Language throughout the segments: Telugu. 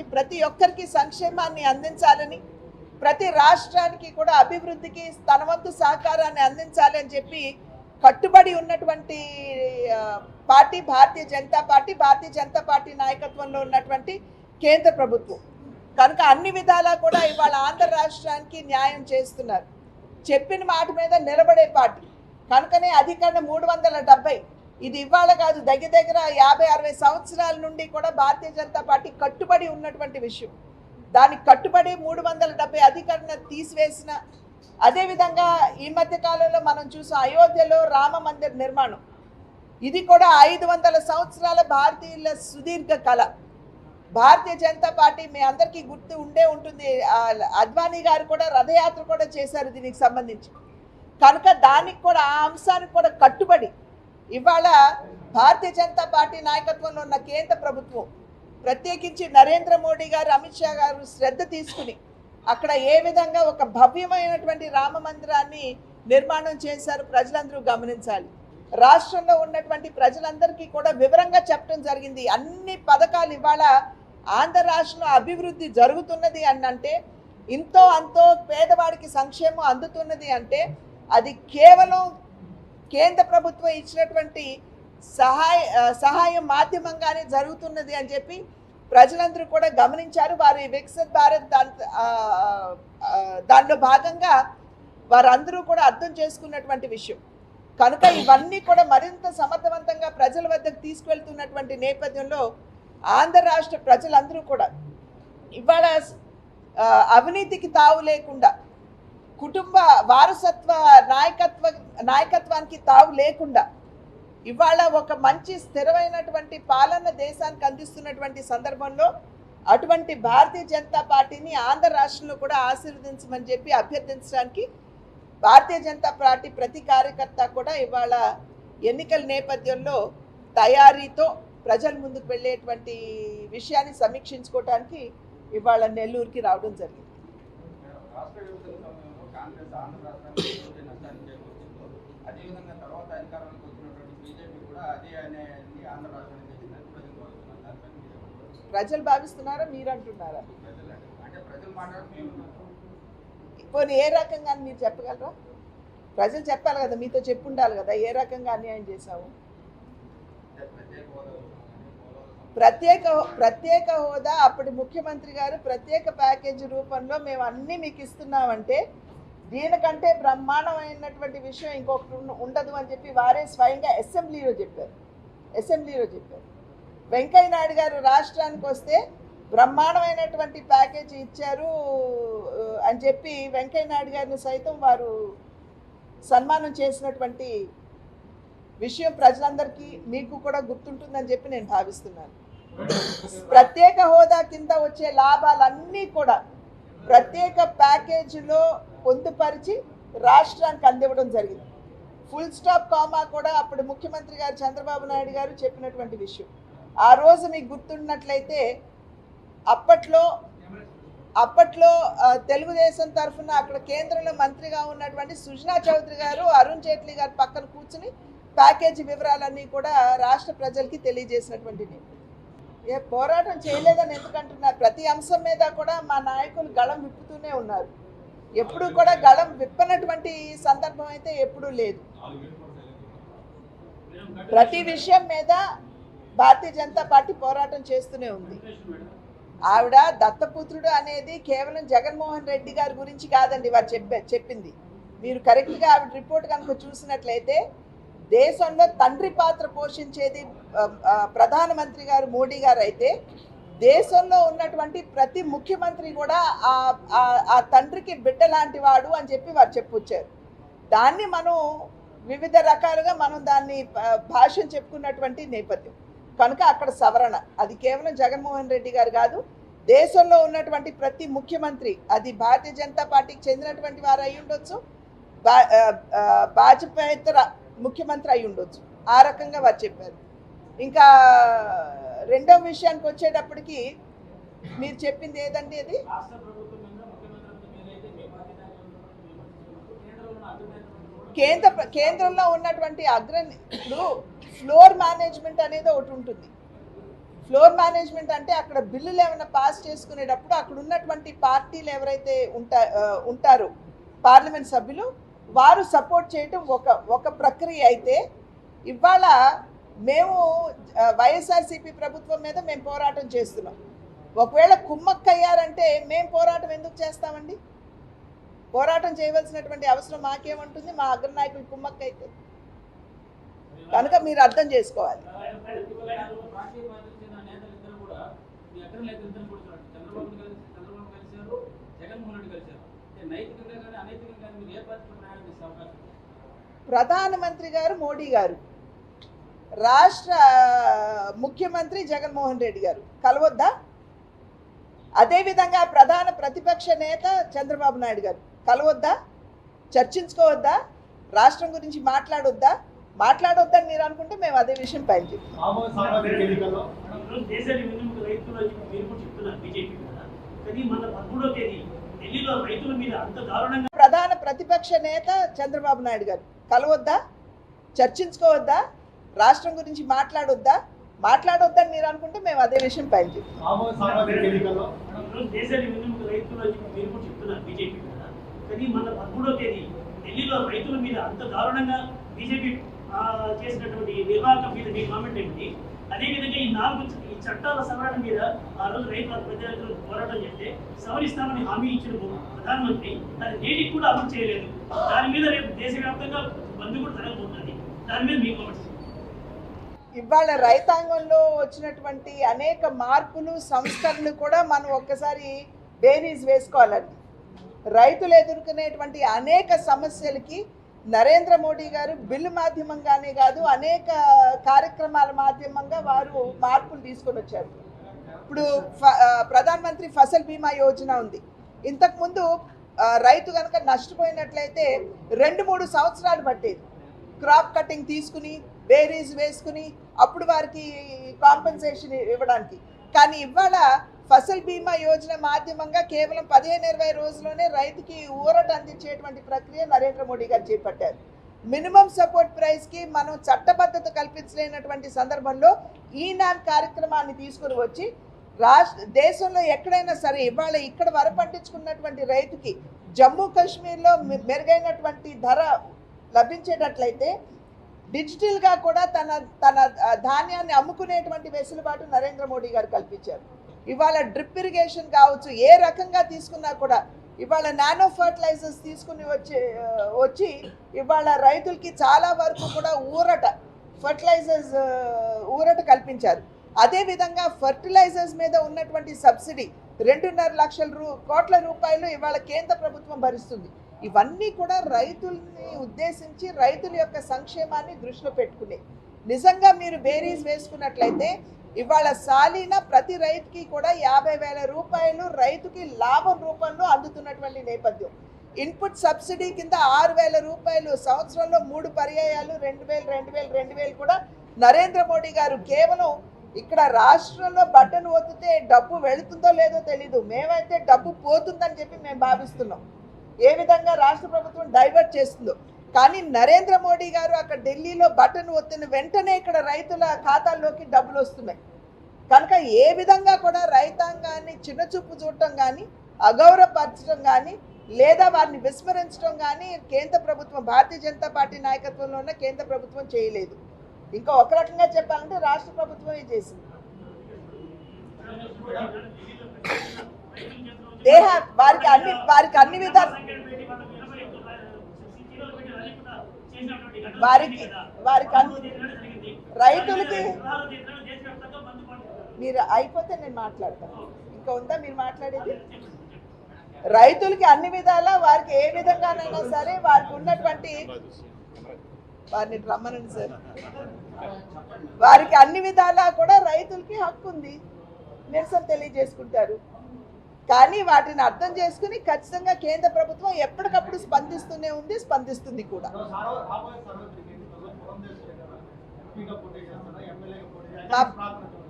ఉన్నటువంటి ప్రతి ఒక్కరికి సంక్షేమాన్ని అందించాలని ప్రతి రాష్ట్రానికి కూడా అభివృద్ధికి తన వంతు సహకారాన్ని అందించాలి అని చెప్పి కట్టుబడి ఉన్నటువంటి party Bharatiya Janata party Bharatiya Janata party నాయకత్వంలో ఉన్నటువంటి కేంద్ర ప్రభుత్వం. కనుక అన్ని విధాలా కూడా ఇవాళ ఆంధ్ర రాష్ట్రానికి న్యాయం చేస్తున్నారు. చెప్పిన మాట మీద నిలబడే పార్టీ. కనుకనే అధికరణ మూడు వందల డెబ్బై ఇది ఇవాళ కాదు దగ్గర దగ్గర యాభై అరవై సంవత్సరాల నుండి కూడా భారతీయ జనతా పార్టీ కట్టుబడి ఉన్నటువంటి విషయం. దానికి కట్టుబడి మూడు వందల డెబ్బై అధికరణ తీసివేసిన అదేవిధంగా ఈ మధ్య కాలంలో మనం చూసాం అయోధ్యలో రామ మందిర్ నిర్మాణం. ఇది కూడా ఐదు వందల సంవత్సరాల భారతీయుల సుదీర్ఘ కళ. భారతీయ జనతా పార్టీ మీ అందరికీ గుర్తు ఉండే ఉంటుంది. అద్వానీ గారు కూడా రథయాత్ర కూడా చేశారు దీనికి సంబంధించి. కనుక దానికి కూడా ఆ అంశానికి కూడా కట్టుబడి ఇవాళ భారతీయ జనతా పార్టీ నాయకత్వంలో ఉన్న కేంద్ర ప్రభుత్వం ప్రత్యేకించి నరేంద్ర మోడీ గారు అమిత్ షా గారు శ్రద్ధ తీసుకుని అక్కడ ఏ విధంగా ఒక భవ్యమైనటువంటి రామ మందిరాన్ని నిర్మాణం చేశారు ప్రజలందరూ గమనించాలి. రాష్ట్రంలో ఉన్నటువంటి ప్రజలందరికీ కూడా వివరంగా చెప్పడం జరిగింది. అన్ని పథకాలు ఇవాళ ఆంధ్ర రాష్ట్రంలో అభివృద్ధి జరుగుతున్నది అని అంటే ఇంతో అంతో పేదవాడికి సంక్షేమం అందుతున్నది అంటే అది కేవలం కేంద్ర ప్రభుత్వం ఇచ్చినటువంటి సహాయ సహాయం మాధ్యమంగానే జరుగుతున్నది అని చెప్పి ప్రజలందరూ కూడా గమనించారు. వారు ఈ వికసిత్ భారత్ దాని దానిలో భాగంగా వారందరూ కూడా అర్థం చేసుకున్నటువంటి విషయం. కనుక ఇవన్నీ కూడా మరింత సమర్థవంతంగా ప్రజల వద్దకు తీసుకువెళ్తున్నటువంటి నేపథ్యంలో ఆంధ్ర రాష్ట్ర ప్రజలందరూ కూడా ఇవాళ అవినీతికి తావు లేకుండా కుటుంబ వారసత్వ నాయకత్వ నాయకత్వానికి తావు లేకుండా ఇవాళ ఒక మంచి స్థిరమైనటువంటి పాలన దేశానికి అందిస్తున్నటువంటి సందర్భంలో అటువంటి భారతీయ జనతా పార్టీని ఆంధ్ర రాష్ట్రంలో కూడా ఆశీర్వదించమని చెప్పి అభ్యర్థించడానికి భారతీయ జనతా పార్టీ ప్రతి కార్యకర్త కూడా ఇవాళ ఎన్నికల నేపథ్యంలో తయారీతో ప్రజల ముందుకు వెళ్ళేటువంటి విషయాన్ని సమీక్షించుకోవడానికి ఇవాళ నెల్లూరుకి రావడం జరిగింది. కాంగ్రెస్ ఆంధ్ర రాష్ట్రానికి ఎటువంటి నష్టాన్ని చేకూర్చిందో అదేవిధంగా తర్వాత అధికారంలోకి వచ్చినటువంటి బీజేపీ కూడా అదే అనేది ఆంధ్ర రాష్ట్రానికి చేసిందని ప్రజలు భావిస్తున్నారు దానిపైన? ప్రజలు భావిస్తున్నారా? మీరు అంటున్నారా అంటే ప్రజలు మాట మేము పోనీ ఏ రకంగా మీరు చెప్పగలరా? ప్రజలు చెప్పాలి కదా మీతో చెప్పుండాలి కదా ఏ రకంగా అన్యాయం పోలవరం ప్రత్యేక ప్రత్యేక హోదా అప్పటి ముఖ్యమంత్రి గారు ప్రత్యేక ప్యాకేజీ రూపంలో మేము అన్నీ మీకు ఇస్తున్నామంటే దీనికంటే బ్రహ్మాండమైనటువంటి విషయం ఇంకొకటి ఉండదు అని చెప్పి వారే స్వయంగా అసెంబ్లీలో చెప్పారు. అసెంబ్లీలో చెప్పారు. వెంకయ్య నాయుడు గారు రాష్ట్రానికి వస్తే బ్రహ్మాండమైనటువంటి ప్యాకేజీ ఇచ్చారు అని చెప్పి వెంకయ్య నాయుడు గారిని సైతం వారు సన్మానం చేసినటువంటి విషయం ప్రజలందరికీ మీకు కూడా గుర్తుంటుందని చెప్పి నేను భావిస్తున్నాను. ప్రత్యేక హోదా కింద వచ్చే లాభాలన్నీ కూడా ప్రత్యేక ప్యాకేజీలో పొందుపరిచి రాష్ట్రానికి అందివ్వడం జరిగింది. ఫుల్ స్టాప్ కామా కూడా అప్పుడు ముఖ్యమంత్రి గారు చంద్రబాబు నాయుడు గారు చెప్పినటువంటి విషయం. ఆ రోజు మీకు గుర్తున్నట్లయితే అప్పట్లో అప్పట్లో తెలుగుదేశం తరఫున అక్కడ కేంద్రంలో మంత్రిగా ఉన్నటువంటి సుజనా చౌదరి గారు అరుణ్ జైట్లీ గారు పక్కన కూర్చుని ప్యాకేజీ వివరాలన్నీ కూడా రాష్ట్ర ప్రజలకి తెలియజేసినటువంటి ఏ పోరాటం చేయలేదని ఎందుకంటున్నారు? ప్రతి అంశం మీద కూడా మా నాయకులు గళం విప్పుతూనే ఉన్నారు. ఎప్పుడు కూడా గళం విప్పనటువంటి సందర్భం అయితే ఎప్పుడూ లేదు. ప్రతి విషయం మీద భారతీయ జనతా పార్టీ పోరాటం చేస్తూనే ఉంది. ఆవిడ దత్తపుత్రుడు అనేది కేవలం జగన్మోహన్ రెడ్డి గారి గురించి కాదండి వారు చెప్పే చెప్పింది. మీరు కరెక్ట్గా ఆవిడ రిపోర్ట్ కనుక చూసినట్లయితే దేశంలో తండ్రి పాత్ర పోషించేది ప్రధానమంత్రి గారు మోడీ గారు అయితే దేశంలో ఉన్నటువంటి ప్రతి ముఖ్యమంత్రి కూడా ఆ తండ్రికి బిడ్డ లాంటి వాడు అని చెప్పి వారు చెప్పొచ్చారు. దాన్ని మనం వివిధ రకాలుగా మనం దాన్ని భాష్యం చెప్పుకున్నటువంటి నేపథ్యం. కనుక అక్కడ సవరణ. అది కేవలం జగన్మోహన్ రెడ్డి గారు కాదు దేశంలో ఉన్నటువంటి ప్రతి ముఖ్యమంత్రి అది భారతీయ జనతా పార్టీకి చెందినటువంటి వారు అయి ఉండొచ్చు బా భాజపేతర ముఖ్యమంత్రి అయి ఉండొచ్చు. ఆ రకంగా వారు చెప్పారు. ఇంకా రెండో విషయానికి వచ్చేటప్పటికి మీరు చెప్పింది ఏదండి అది? కేంద్ర కేంద్రంలో ఉన్నటువంటి అగ్ర ఇప్పుడు ఫ్లోర్ మేనేజ్మెంట్ అనేది ఒకటి ఉంటుంది. ఫ్లోర్ మేనేజ్మెంట్ అంటే అక్కడ బిల్లులు ఏమైనా పాస్ చేసుకునేటప్పుడు అక్కడ ఉన్నటువంటి పార్టీలు ఎవరైతే ఉంటా ఉంటారో పార్లమెంట్ సభ్యులు వారు సపోర్ట్ చేయటం ఒక ఒక ప్రక్రియ అయితే ఇవాళ మేము వైఎస్ఆర్సీపీ ప్రభుత్వం మీద మేము పోరాటం చేస్తున్నాం. ఒకవేళ కుమ్మక్కయ్యారంటే మేము పోరాటం ఎందుకు చేస్తామండి? పోరాటం చేయవలసినటువంటి అవసరం మాకేముంటుంది? మా అగ్రనాయకులు కుమ్మక్క అయితే కనుక మీరు అర్థం చేసుకోవాలి. ప్రధానమంత్రి గారు మోడీ గారు. రాష్ట్ర ముఖ్యమంత్రి జగన్మోహన్ రెడ్డి గారు కలవద్దా? అదేవిధంగా ప్రధాన ప్రతిపక్ష నేత చంద్రబాబు నాయుడు గారు కలవద్దా? చర్చించుకోవద్దా? రాష్ట్రం గురించి మాట్లాడొద్దా? మాట్లాడొద్దని మీరు అనుకుంటే మేము అదే విషయం పైన చెప్తాం ప్రధాన ప్రతిపక్ష నేత చంద్రబాబు నాయుడు గారు కలవద్దా? చర్చించుకోవద్దా? రాష్ట్రం గురించి మాట్లాడొద్దా? మాట్లాడొద్దని మీరు అనుకుంటే మేము అదే విషయం పైన చెప్తున్నారు కానీ మన పదమూడో ఢిల్లీలో రైతుల మీద అంత దారుణంగా చేసినటువంటి నిర్వాహకం మీద మీ కామెంట్ ఏమిటి? అదేవిధంగా ఈ నాలుగు ఈ చట్టాల సవరణ మీద ఆ రోజు రైతు ప్రజలు పోరాటం చేస్తే సవరిస్తామని హామీ ఇచ్చిన ప్రధానమంత్రి అది నేటికి కూడా అమలు చేయలేదు. దాని మీద రేపు దేశవ్యాప్తంగా బంద్ కూడా జరగబోతుంది. దాని మీద మీ కామెంట్స్ ఇవాళ రైతాంగంలో వచ్చినటువంటి అనేక మార్పులు సంస్కరణలు కూడా మనం ఒక్కసారి బేరీజ్ వేసుకోవాలండి. రైతులు ఎదుర్కొనేటువంటి అనేక సమస్యలకి నరేంద్ర మోడీ గారు బిల్లు మాధ్యమంగానే కాదు అనేక కార్యక్రమాల మాధ్యమంగా వారు మార్పులు తీసుకొని వచ్చారు. ఇప్పుడు ఫ- ఫసల్ బీమా యోజన ఉంది. ఇంతకుముందు రైతు కనుక నష్టపోయినట్లయితే రెండు మూడు సంవత్సరాలు పట్టేది. క్రాప్ కటింగ్ తీసుకుని బేరీస్ వేసుకుని అప్పుడు వారికి కాంపెన్సేషన్ ఇవ్వడానికి. కానీ ఇవాళ ఫసల్ బీమా యోజన మాధ్యమంగా కేవలం పదిహేను ఇరవై రోజుల్లోనే రైతుకి ఊరట అందించేటువంటి ప్రక్రియ నరేంద్ర మోడీ గారు చేపట్టారు. మినిమం సపోర్ట్ ప్రైస్కి మనం చట్టబద్ధత కల్పించలేనటువంటి సందర్భంలో ఈనాన్ కార్యక్రమాన్ని తీసుకుని వచ్చి రాష్ట్ర దేశంలో ఎక్కడైనా సరే ఇవాళ ఇక్కడ వర పండించుకున్నటువంటి రైతుకి జమ్మూ కాశ్మీర్లో మె- మెరుగైనటువంటి ధర లభించేటట్లయితే డిజిటల్గా కూడా తన తన ధాన్యాన్ని అమ్ముకునేటువంటి వెసులుబాటు నరేంద్ర మోడీ గారు కల్పించారు. ఇవాళ డ్రిప్ ఇరిగేషన్ కావచ్చు ఏ రకంగా తీసుకున్నా కూడా ఇవాళ నానో ఫర్టిలైజర్స్ తీసుకుని వచ్చి వచ్చి ఇవాళ రైతులకి చాలా వరకు కూడా ఊరట ఫర్టిలైజర్స్ ఊరట కల్పించారు. అదేవిధంగా ఫర్టిలైజర్స్ మీద ఉన్నటువంటి సబ్సిడీ రెండున్నర లక్షల రూ కోట్ల రూపాయలు ఇవాళ కేంద్ర ప్రభుత్వం భరిస్తుంది. ఇవన్నీ కూడా రైతుల్ని ఉద్దేశించి రైతుల యొక్క సంక్షేమాన్ని దృష్టిలో పెట్టుకునే. నిజంగా మీరు బేరీస్ వేసుకున్నట్లయితే ఇవాళ సాలిన ప్రతి రైతుకి కూడా యాభై వేల రూపాయలు రైతుకి లాభం రూపంలో అందుతున్నటువంటి నేపథ్యం. ఇన్పుట్ సబ్సిడీ కింద ఆరు వేల రూపాయలు సంవత్సరంలో మూడు పర్యాయాలు రెండు వేలు రెండు వేలు రెండు వేలు కూడా నరేంద్ర మోడీ గారు కేవలం ఇక్కడ రాష్ట్రంలో బట్టను ఒత్తితే డబ్బు వెళుతుందో లేదో తెలీదు. మేమైతే డబ్బు పోతుందని చెప్పి మేము భావిస్తున్నాం. ఏ విధంగా రాష్ట్ర ప్రభుత్వం డైవర్ట్ చేస్తుందో. కానీ నరేంద్ర మోడీ గారు అక్కడ ఢిల్లీలో బటన్ ఒత్తిన వెంటనే ఇక్కడ రైతుల ఖాతాల్లోకి డబ్బులు వస్తున్నాయి. కనుక ఏ విధంగా కూడా రైతాంగాన్ని చిన్నచూపు చూడటం కానీ అగౌరవపరచడం కానీ లేదా వారిని విస్మరించడం కానీ కేంద్ర ప్రభుత్వం భారతీయ జనతా పార్టీ నాయకత్వంలో ఉన్న కేంద్ర ప్రభుత్వం చేయలేదు. ఇంకా ఒక రకంగా చెప్పాలంటే రాష్ట్ర ప్రభుత్వమే చేసింది. They వారికి అన్ని వారికి అన్ని విధాలు వారికి వారికి అన్ని రైతులకి మీరు అయిపోతే నేను మాట్లాడతాను ఇంకా ఉందా మీరు మాట్లాడేది? రైతులకి అన్ని విధాలా వారికి ఏ విధంగానైనా సరే వారికి ఉన్నటువంటి వారిని రమ్మనండి సార్. వారికి అన్ని విధాలా కూడా రైతులకి హక్కు ఉంది నిరసన తెలియజేసుకుంటారు. కానీ వాటిని అర్థం చేసుకుని ఖచ్చితంగా కేంద్ర ప్రభుత్వం ఎప్పటికప్పుడు స్పందిస్తూనే ఉంది స్పందిస్తుంది కూడా.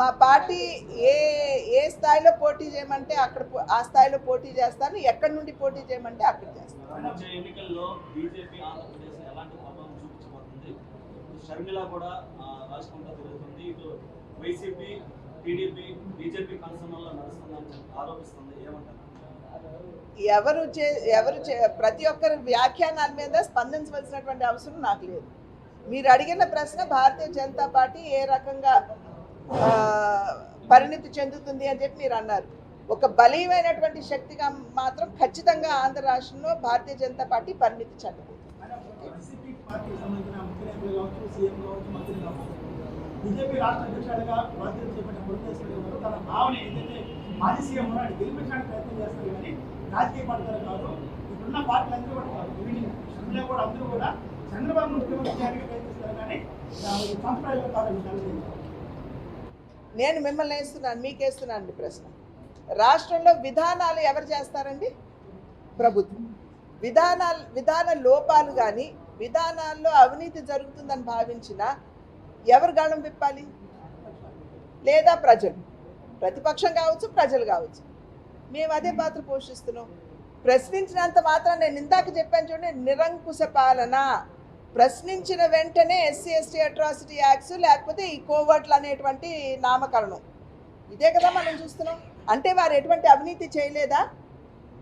మా పార్టీ ఏ ఏ స్థాయిలో పోటీ చేయమంటే అక్కడ ఆ స్థాయిలో పోటీ చేస్తాను ఎక్కడి నుండి పోటీ చేయమంటే అక్కడ చేస్తాను. కూడా వైసీపీ టీడీపీ బీజేపీ ఎవరు చే ఎవరు చే ప్రతి ఒక్కరి వ్యాఖ్యానాల మీద స్పందించవలసినటువంటి అవసరం నాకు లేదు. మీరు అడిగిన ప్రశ్న భారతీయ జనతా పార్టీ ఏ రకంగా పరిణితి చెందుతుంది అని చెప్పి మీరు అన్నారు. ఒక బలీయమైనటువంటి శక్తిగా మాత్రం ఖచ్చితంగా ఆంధ్ర రాష్ట్రంలో భారతీయ జనతా పార్టీ పరిణితి కావచ్చు బీజేపీ రాష్ట్ర అధ్యక్షుడిగా బాధ్యత చేపట్టిన పురంధేశ్వరి గారు తన భావన ఏదైతే మాజీ సీఎం ఉన్నాడు గెలిపించడానికి ప్రయత్నం చేస్తారు కానీ రాజకీయ పడతారు కాదు ఇప్పుడున్న పార్టీలు అందరూ కూడా కాదు. కూడా అందరూ కూడా చంద్రబాబు ముఖ్యమంత్రి చేయడానికి ప్రయత్నిస్తారు కానీ ఆ, ఈ సంప్రదాయాలు కాదని నేను మిమ్మల్ని వేస్తున్నాను మీకు వేస్తున్నాను అండి ప్రశ్న. రాష్ట్రంలో విధానాలు ఎవరు చేస్తారండి? ప్రభుత్వం. విధానాలు విధాన లోపాలు కానీ విధానాల్లో అవినీతి జరుగుతుందని భావించిన ఎవరు గళం విప్పాలి? లేదా ప్రజలు? ప్రతిపక్షం కావచ్చు ప్రజలు కావచ్చు. మేము అదే పాత్ర పోషిస్తున్నాం. ప్రశ్నించినంత మాత్రం నేను ఇందాక చెప్పాను చూడండి నిరంకుశ పాలన. ప్రశ్నించిన వెంటనే ఎస్సీ ఎస్టీ అట్రాసిటీ యాక్ట్స్ లేకపోతే ఈ కోవర్ట్లు అనేటువంటి నామకరణం. ఇదే కదా మనం చూస్తున్నాం. అంటే వారు ఎటువంటి అవినీతి చేయలేదా?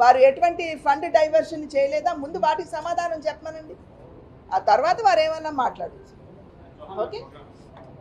వారు ఎటువంటి ఫండ్ డైవర్షన్ చేయలేదా? ముందు వాటికి సమాధానం చెప్పమనండి. ఆ తర్వాత వారు ఏమన్నా మాట్లాడచ్చు. ఓకే?